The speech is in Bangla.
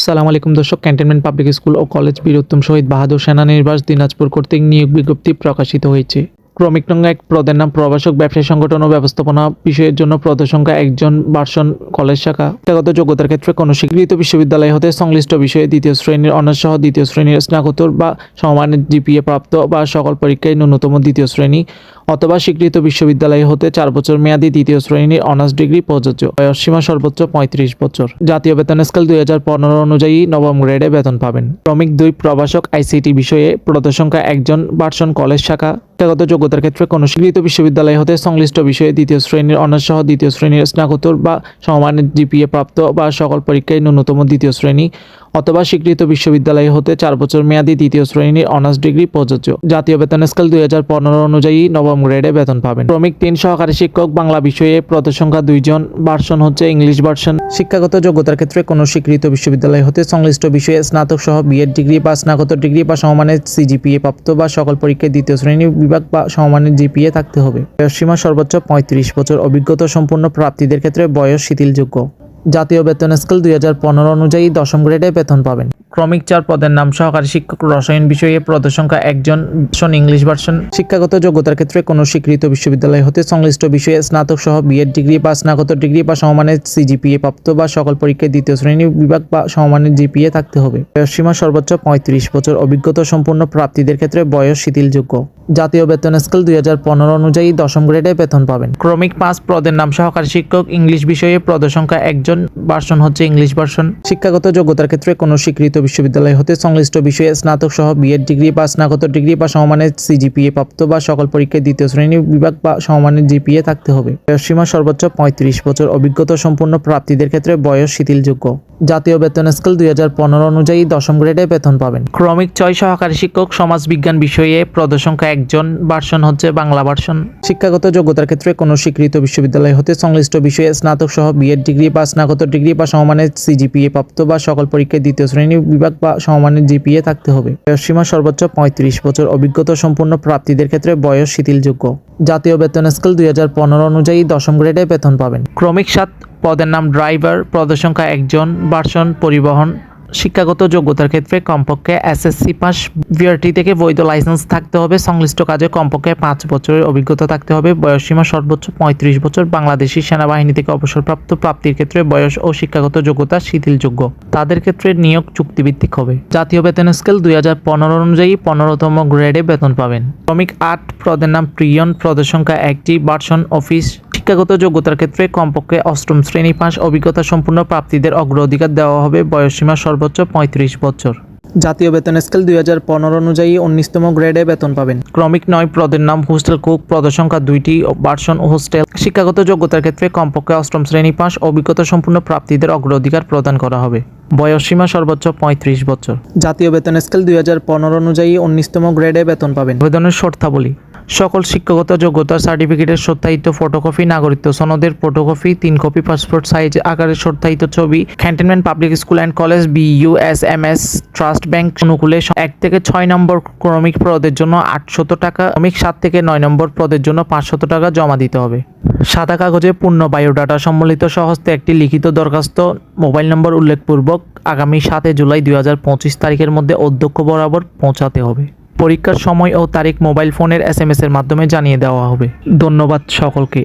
আসসালামু আলাইকুম দর্শক ক্যান্টনমেন্ট পাবলিক স্কুল ও কলেজ বীরোত্তম শহীদ বাহাদুর সেনানিবাস দিনাজপুর কর্তৃক নিয়োগ বিজ্ঞপ্তি প্রকাশিত হয়েছে। ক্রমিক এক পদের নাম প্রভাষক ব্যবসায় সংগঠন ও ব্যবস্থাপনা বিষয়ের জন্য পদ সংখ্যা একজন বার্সন কলেজ শাখা। শিক্ষাগত যোগ্যতার ক্ষেত্রে কোনো স্বীকৃত বিশ্ববিদ্যালয় হতে সংশ্লিষ্ট বিষয়ে দ্বিতীয় শ্রেণির অনার্স সহ দ্বিতীয় শ্রেণির স্নাতকোত্তর বা সমমানের জিপিএ প্রাপ্ত বা সকল পরীক্ষায় ন্যূনতম দ্বিতীয় শ্রেণি অথবা স্বীকৃত বিশ্ববিদ্যালয় হতে চার বছর মেয়াদী দ্বিতীয় শ্রেণির অনার্স ডিগ্রি প্রযোজ্য। বয়সসীমা সর্বোচ্চ পঁয়ত্রিশ বছর। জাতীয় বেতন স্কেল দুই হাজার পনেরো অনুযায়ী নবম গ্রেডে বেতন পাবেন। ক্রমিক দুই প্রবাসক আইসিটি বিষয়ে সংখ্যা একজন বার্সন কলেজ শাখা। শিক্ষাগত যোগ্যতার ক্ষেত্রে কোনো স্বীকৃত বিশ্ববিদ্যালয় হতে সংশ্লিষ্ট বিষয়ে দ্বিতীয় শ্রেণির অনার্স সহ দ্বিতীয় শ্রেণির স্নাতকোত্তর বা সমমানের জিপিএ প্রাপ্ত বা সকল পরীক্ষায় ন্যূনতম দ্বিতীয় শ্রেণি অথবা স্বীকৃত বিশ্ববিদ্যালয় হতে চার বছর মেয়াদী দ্বিতীয় শ্রেণির অনার্স ডিগ্রি প্রযোজ্য। জাতীয় বেতন স্কেল দুই হাজার পনেরো অনুযায়ী নবম গ্রেডে বেতন পাবেন। ক্রমিক তিন সহকারী শিক্ষক, বাংলা বিষয়ে পদ সংখ্যা দুইজন, ভার্সন হচ্ছে ইংলিশ ভার্সন। শিক্ষাগত যোগ্যতার ক্ষেত্রে কোনো স্বীকৃত বিশ্ববিদ্যালয় হতে সংশ্লিষ্ট বিষয়ে স্নাতক সহ বিএড ডিগ্রি বা স্নাতকোত্তর ডিগ্রি বা সমমানের সিজিপিএ প্রাপ্ত বা সকল পরীক্ষায় দ্বিতীয় শ্রেণি বিভাগ বা সমমানের জিপিএ থাকতে হবে। বয়সসীমা সর্বোচ্চ পঁয়ত্রিশ বছর। অভিজ্ঞতা সম্পূর্ণ প্রাপ্তিদের ক্ষেত্রে বয়স শিথিলযোগ্য। জাতীয় বেতন স্কেল দুই হাজার পনেরো অনুযায়ী দশম গ্রেডে বেতন পাবেন। ক্রমিক চার পদের নাম সহকারী শিক্ষক রসায়ন বিষয়ে পদ সংখ্যা একজন ভার্সন ইংলিশ ভার্সন। শিক্ষাগত যোগ্যতার ক্ষেত্রে কোনো স্বীকৃত বিশ্ববিদ্যালয় হতে সংশ্লিষ্ট বিষয়ে স্নাতক সহ বিএড ডিগ্রি বা স্নাতকোত্তর ডিগ্রি বা সমমানের সিজিপিএ প্রাপ্ত বা সকল পরীক্ষায় দ্বিতীয় শ্রেণি বিভাগ বা সমমানের জিপিএ থাকতে হবে। বয়সসীমা সর্বোচ্চ পঁয়ত্রিশ বছর। অভিজ্ঞতা সম্পূর্ণ প্রাপ্তিদের ক্ষেত্রে বয়স শিথিলযোগ্য। জাতীয় বেতন স্কেল দুই হাজার পনেরো অনুযায়ী দশম গ্রেডে বেতন পাবেন। ক্রমিক পাঁচ পদের নাম সহকারী শিক্ষক ইংলিশ বিষয়ে পদ সংখ্যা একজন ভার্সন হচ্ছে ইংলিশ ভার্সন। শিক্ষাগত যোগ্যতার ক্ষেত্রে কোনো স্বীকৃত বিশ্ববিদ্যালয় হতে সংশ্লিষ্ট বিষয়ে স্নাতক সহ বিএড ডিগ্রি বা স্নাতকোত্তর ডিগ্রি বা সমমানের সিজিপিএ প্রাপ্ত বা সকল পরীক্ষায় দ্বিতীয় শ্রেণি বিভাগ বা সমমানের জিপিএ থাকতে হবে। বয়সসীমা সর্বোচ্চ পঁয়ত্রিশ বছর। অভিজ্ঞতা সম্পূর্ণ প্রাপ্তিদের ক্ষেত্রে বয়স শিথিলযোগ্য। জাতীয় বেতন স্কেল দুই হাজার পনেরো অনুযায়ী দশম গ্রেডে বেতন পাবেন। ক্রমিক ছয় সহকারী শিক্ষক সমাজ বিজ্ঞান বিষয়ে সংখ্যা একজন ভার্সন হচ্ছে বাংলা ভার্সন। শিক্ষাগত যোগ্যতার ক্ষেত্রে কোনো স্বীকৃত বিশ্ববিদ্যালয় হতে সংশ্লিষ্ট বিষয়ে স্নাতক সহ বিএড ডিগ্রি বা স্নাতকোত্তর ডিগ্রি বা সমমানের সিজিপিএ প্রাপ্ত বা সকল পরীক্ষায় দ্বিতীয় শ্রেণি বিভাগ বা সমমানের জিপিএ থাকতে হবে। বয়সসীমা সর্বোচ্চ পঁয়ত্রিশ বছর। অভিজ্ঞতা সম্পন্ন প্রাপ্তিদের ক্ষেত্রে বয়স শিথিলযোগ্য। জাতীয় বেতন স্কেল দুই হাজার পনেরো অনুযায়ী দশম গ্রেডে বেতন পাবেন। ক্রমিক সাত, পদের নাম ড্রাইভার। পদের সংখ্যা একজন। বার্সন পরিবহন শিক্ষাগত যোগ্যতার ক্ষেত্রে কমপক্ষে এসএসসি পাস বিআরটি থেকে বৈধ লাইসেন্স থাকতে হবে। সংশ্লিষ্ট কাজে কমপক্ষে পাঁচ বছরের অভিজ্ঞতা থাকতে হবে। বয়সসীমা সর্বোচ্চ পঁয়ত্রিশ বছর। বাংলাদেশি সেনাবাহিনী থেকে অবসরপ্রাপ্ত প্রাপ্তির ক্ষেত্রে বয়স ও শিক্ষাগত যোগ্যতা শিথিলযোগ্য। তাদের ক্ষেত্রে নিয়োগ চুক্তিভিত্তিক হবে। জাতীয় বেতন স্কেল দুই হাজার পনেরো অনুযায়ী পনেরোতম গ্রেডে বেতন পাবেন। শ্রমিক আট পদের নাম প্রিয়ন। পদের সংখ্যা একটি। বার্সন অফিস শিক্ষাগত যোগ্যতার ক্ষেত্রে কমপক্ষে অষ্টম শ্রেণি পাস অভিজ্ঞতা সম্পূর্ণ প্রাপ্তিদের অগ্রাধিকার দেওয়া হবে বয়সসীমা সর্বোচ্চ পঁয়ত্রিশ বছর। জাতীয় বেতন স্কেল দুই হাজার পনেরো অনুযায়ী উনিশতম গ্রেডে বেতন পাবেন। ক্রমিক নয় পদের নাম হোস্টেল কুক পদের সংখ্যা দুইটি বার্সন হোস্টেল। শিক্ষাগত যোগ্যতার ক্ষেত্রে কমপক্ষে অষ্টম শ্রেণি পাস অভিজ্ঞতা সম্পূর্ণ প্রাপ্তিদের অগ্রাধিকার প্রদান করা হবে। বয়সসীমা সর্বোচ্চ পঁয়ত্রিশ বছর। জাতীয় বেতন স্কেল দুই হাজার পনেরো অনুযায়ী উনিশতম গ্রেডে বেতন পাবেন। আবেদনের শর্তাবলী। সকল শিক্ষাগত যোগ্যতা সার্টিফিকেটের সত্যায়িত ফটোকপি নাগরিকত্ব সনদের ফটোকপি তিন কপি পাসপোর্ট সাইজ আকারের সত্যায়িত ছবি cantonment public school and college B U S M S trust bank অনুকূলে এক থেকে ছয় নম্বর ক্রমিক পদের জন্য আটশত টাকা, ক্রমিক সাত থেকে নয় নম্বর পদের জন্য পাঁচশত টাকা জমা দিতে হবে। সাদা কাগজে পূর্ণ বায়োডাটা সম্বলিত সহস্তে একটি লিখিত দরখাস্ত, মোবাইল নম্বর উল্লেখপূর্বক আগামী সাতে জুলাই দুই হাজার পঁচিশ তারিখের মধ্যে অধ্যক্ষ বরাবর পৌঁছাতে হবে। পরীক্ষার সময় ও তারিখ মোবাইল ফোনের এস এর মাধ্যমে জানিয়ে দেওয়া হবে। ধন্যবাদ সকলকে।